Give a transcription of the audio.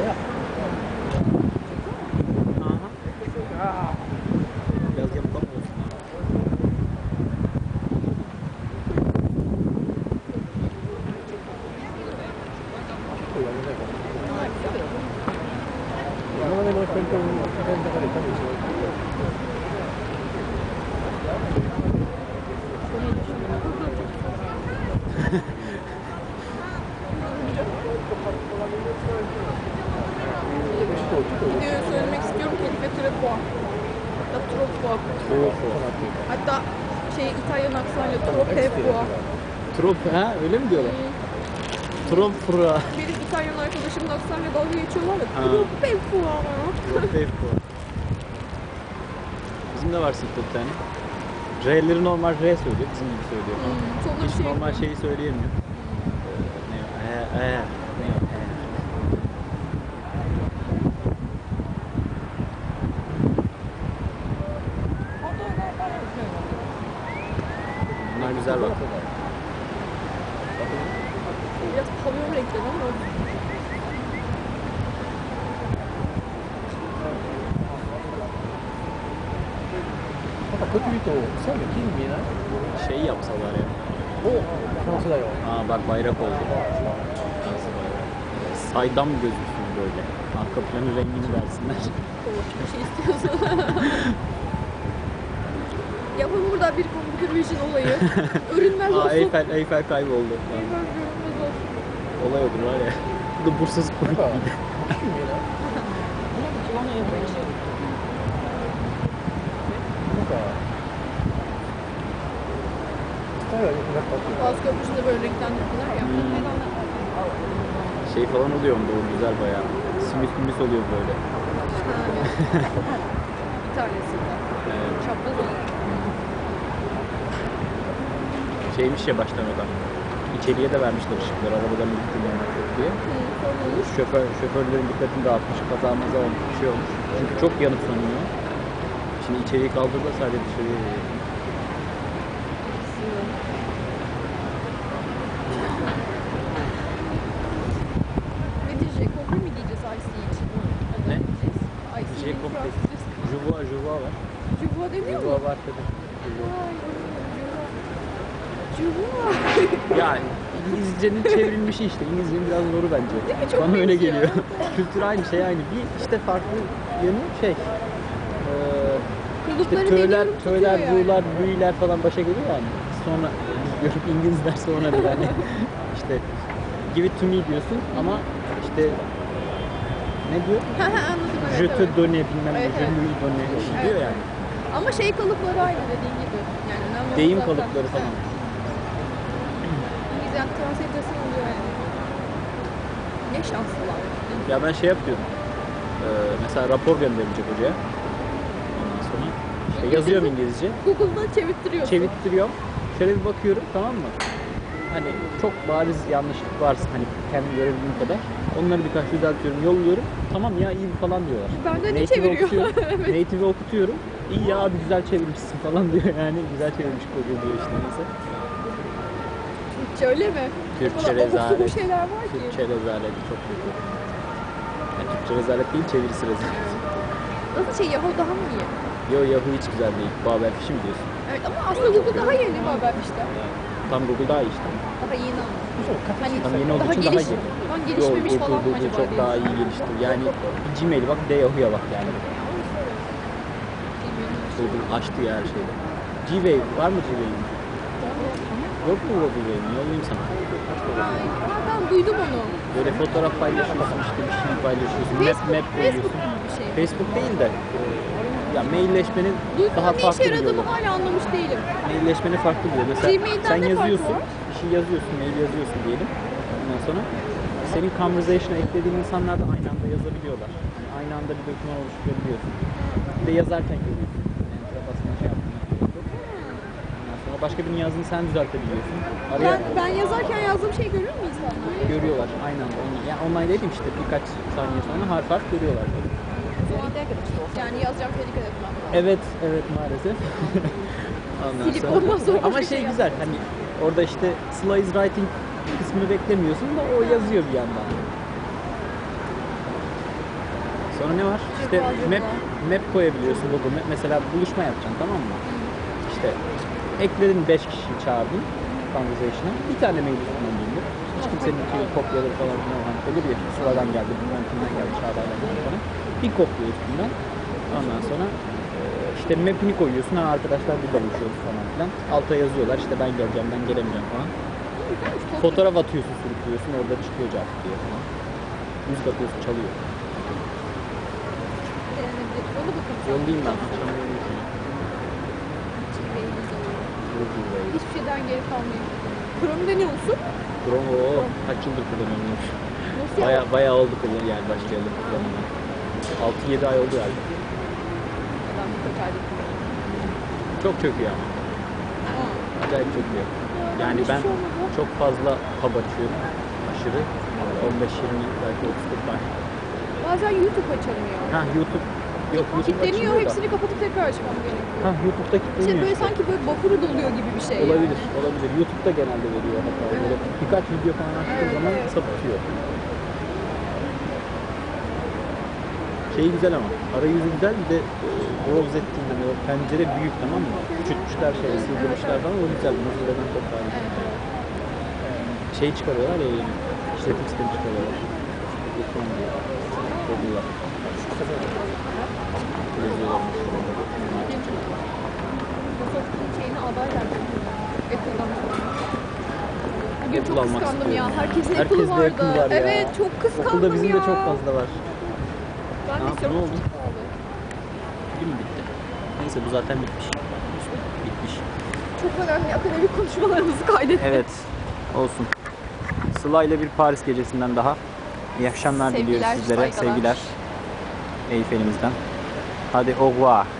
Bayağı. Aha. Biraz Videoyu söylemek istiyorum Kedife Trepo. Ya Tropo. Hatta şey İtalyan aksanıyla Tropepo. Trop ha öyle mi diyorlar? Trop fura. Benim İtalyan arkadaşımın aksanıyla dalga geçiyorlar ya. Tropepo. Trop Bizim de var sınıfta bir tane. R'leri normal R söylüyor, bizim gibi söylüyor. Hmm, Sonra Hiç şey normal şeyi söyleyemiyor. Ee, ne? E? E. güzel bak. Biraz pavyon renkleri ama. Kötü bir tohum. Sen de kim mi? Şey yapsalar ya. O nasıl da yok. Aa bak bayrak oldu. Nasıl bayrak? Saydam gözüksün böyle. Arka planı rengini versinler. Olur, şey istiyorsun. Ya bu burada bir Eurovision olayı. Örünmez olsun. Aa, Eyfel, Eyfel kayboldu. Eyfel görünmez olsun. Olay olur var ya. Bu da Bursa'sı komik bir de. Bazı köprüsünde böyle renklendirdiler ya. Hmm. Şey falan oluyor onda o güzel bayağı. Simit mimit oluyor böyle. Bir tanesi. Çapraz oluyor. Şeymiş ya baştan o da. İçeriye de vermişler ışıkları kullanmak yok diye. Şoför, şoförlerin dikkatini dağıtmış, kaza maza olmuş, bir şey olmuş. Çünkü çok yanıp sönüyor. Şimdi içeriği kaldırdılar sadece dışarıya veriyor. Ne diyecek? Kopya mı giyeceğiz IC için? Ne? IC Jacob Fransız. Juva, Juva var. Cuva demiyor mu? Juva var tabii. Vay, Cuva. Cuva. Ya İngilizcenin çevrilmişi işte. İngilizcenin biraz zoru bence. Değil mi? Çok Bana öyle geliyor. Kültür aynı şey aynı. Bir işte farklı yanı şey. Eee İşte töyler, yani. buğular, büyüler falan başa geliyor yani. Sonra görüp İngilizler sonra bir yani işte give it to me diyorsun ama işte ne diyor? Anladım evet, Je te evet. donne bilmem ne, Evet, je lui donne diyor yani. Ama şey kalıpları aynı dediğin gibi. Yani önemli Deyim kalıpları falan. Yani translate'si oluyor yani. Ne şanslılar. Ya ben şey yapıyorum. Ee, mesela rapor gönderilecek hocaya. Ondan sonra işte yazıyorum İngilizce. Google'da çevirttiriyorsun. çevirttiriyorum. Şöyle bir bakıyorum tamam mı? Hani çok bariz yanlışlık varsa hani kendim görebildiğim kadar onları birkaç düzeltiyorum, yolluyorum. Tamam ya iyi falan diyorlar. Benden de Native'i çeviriyor. okutuyorum. Native'i okutuyorum. İyi ya abi güzel çevirmişsin falan diyor yani. Güzel çevirmiş koca diyor işte neyse. Türkçe öyle mi? Sabuk rezalet. şeyler var ki. Türkçe rezalet çok kötü. Yani Türkçe rezalet değil çevirisi rezalet. Nasıl şey Yahoo daha mı iyi? Yo Yahoo hiç güzel değil. Babel Fish'i mi diyorsun? Evet ama aslında Google daha yeni haber işte. Tam Google daha iyi işte. Daha yeni ama. Hani Tam yeni olduğu daha için daha geliş, daha Yo, gelişmemiş Google, falan Google acaba çok daha iyi gelişti. Yani bir Gmail'e bak de Yahoo'ya bak yani. Google açtı ya her şeyi. Gmail var mı Gmail'in? Yok mu Gmail'in? Yollayayım sana. Ay, ben duydum onu. Böyle fotoğraf paylaşıyorsun işte bir şey paylaşıyorsun. Map, Facebook, map Facebook koyuyorsun. gibi bir şey. Facebook değil de e, ya mailleşmenin Duydum daha ama işe farklı bir yolu. hala anlamış değilim. Mailleşmeni farklı bir yolu. Mesela Gmail'den sen yazıyorsun, bir şey yazıyorsun, mail yazıyorsun diyelim. Ondan sonra senin conversation'a eklediğin insanlar da aynı anda yazabiliyorlar. Yani aynı anda bir doküman oluşturabiliyorsun. Bir de yazarken görüyorsun. Basma şey yaptığını görüyorsun. Ondan sonra başka birinin yazdığını sen düzeltebiliyorsun. Araya Ben, ben yazarken yazdığım şey görür mü insanlar? görüyorlar aynı anda. Online. Yani online dedim işte birkaç saniye sonra harf harf görüyorlar. Yani yazacağım şey dikkat etmem lazım. Evet, evet maalesef. Ondan Silip ondan sonra Ama şey şey güzel hani orada işte Sıla is writing kısmını beklemiyorsun da o yazıyor bir yandan. Sonra ne var? İşte map, map koyabiliyorsun Google Map. Mesela buluşma yapacaksın tamam mı? İşte ekledin 5 kişiyi çağırdın conversation'a. Bir tane mail üstünden bulundu. Hiç kimsenin iki kopyaları falan filan var. Olur ya sıradan geldi, bilmem kimden geldi, çağlardan geldi falan. Bir kopya üstünden. Ondan sonra e, işte map'ini koyuyorsun. Ha arkadaşlar burada buluşuyoruz falan filan. Alta yazıyorlar işte ben geleceğim, ben gelemeyeceğim falan. Fotoğraf atıyorsun, sürüklüyorsun. Orada çıkıyor cevap diye falan. Müzik atıyorsun, çalıyor. Yollayayım ben. Akşam yollayayım sana. Google Way. Hiçbir şeyden geri kalmayın. Chrome deniyor musun? Chrome o kaç yıldır kullanıyorum. Nasıl Baya, ya? bayağı oldu kullan yani başlayalım kullanmaya. 6-7 ay oldu galiba. Ben birkaç aydır kullanıyorum. Çok çöküyor ama. Acayip çöküyor. Yani ben şey çok fazla pub açıyorum. Aşırı. 15-20 belki 30 var. Bazen YouTube açılmıyor. Ha YouTube. Yok Kilitleniyor, hepsini kapatıp tekrar açmam gerekiyor. Ha YouTube'da İşte kilitleniyor. böyle sanki böyle vapuru doluyor gibi bir şey. Olabilir, olabilir. YouTube'da genelde veriyor hatta. Böyle birkaç video falan açtığı Evet, zaman evet. sapıtıyor. Şey güzel ama, arayüzü güzel bir de e, browse ettiğinde böyle pencere büyük tamam mı? Küçültmüşler şey, sığdırmışlar falan o güzel. Mozilladan çok daha güzel. Evet, evet. Şey çıkarıyorlar ya işletim sistemi çıkarıyorlar. Ekran. Bugün çok almak kıskandım ya. istiyorum. Herkesin Herkeste Apple'ı vardı. Apple var ya. Evet çok kıskandım Okulda bizim ya. de çok fazla var. Ben Ne de yaptın, ne oldu? Pahalı. Film bitti. Neyse bu zaten bitmiş. Bitmiş. Çok önemli akademik konuşmalarımızı kaydettik. Evet. Olsun. Sıla ile bir Paris gecesinden daha. İyi akşamlar Sevgiler, diliyoruz sizlere. saygılar. Sevgiler. Eyfel'imizden. Hadi au revoir.